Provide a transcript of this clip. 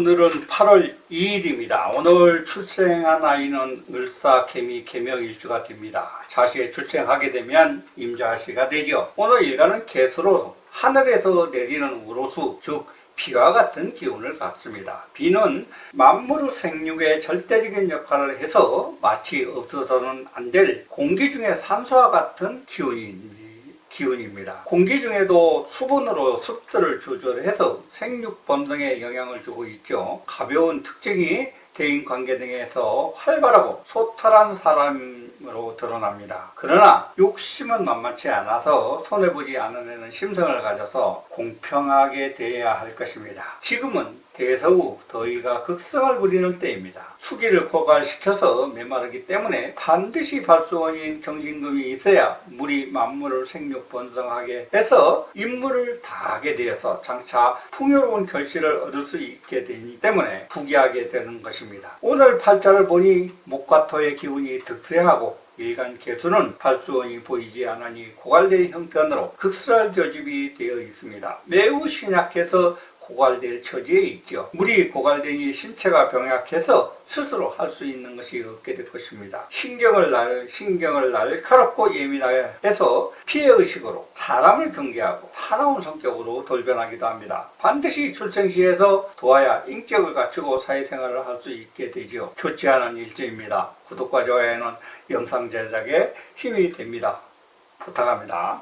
오늘은 8월 2일입니다. 오늘 출생한 아이는 을사개미 개명일주가 됩니다. 자식이 출생하게 되면 임자시가 되죠. 오늘 일간은 개수로 하늘에서 내리는 우로수, 즉 비와 같은 기운을 갖습니다. 비는 만물 생육의 절대적인 역할을 해서 마치 없어서는 안 될 공기 중에 산소와 같은 기운입니다. 기운입니다. 공기 중에도 수분으로 습도를 조절해서 생육 본능에 영향을 주고 있죠. 가벼운 특징이 대인 관계 등에서 활발하고 소탈한 사람 으로 드러납니다. 그러나 욕심은 만만치 않아서 손해보지 않으려는 심성을 가져서 공평하게 대해야 할 것입니다. 지금은 대서우 더위가 극성을 부리는 때입니다. 수기를 고갈시켜서 메마르기 때문에 반드시 발수원인 정신금이 있어야 물이 만물을 생육 번성하게 해서 임무를 다하게 되어서 장차 풍요로운 결실을 얻을 수 있게 되기 때문에 부귀하게 되는 것입니다. 오늘 팔자를 보니 목과 토의 기운이 득세하고 일간 개수는 발수원이 보이지 않으니 고갈된 형편으로 극설 교집이 되어 있습니다. 매우 신약해서 고갈될 처지에 있죠. 물이 고갈되니 신체가 병약해서 스스로 할 수 있는 것이 없게 될 것입니다. 신경을 날, 신경을 날카롭고 예민하게 해서 피해의식으로 사람을 경계하고 사나운 성격으로 돌변하기도 합니다. 반드시 출생시에서 도와야 인격을 갖추고 사회생활을 할 수 있게. 좋지 않은 일주입니다. 구독과 좋아요는 영상 제작에 힘이 됩니다. 부탁합니다.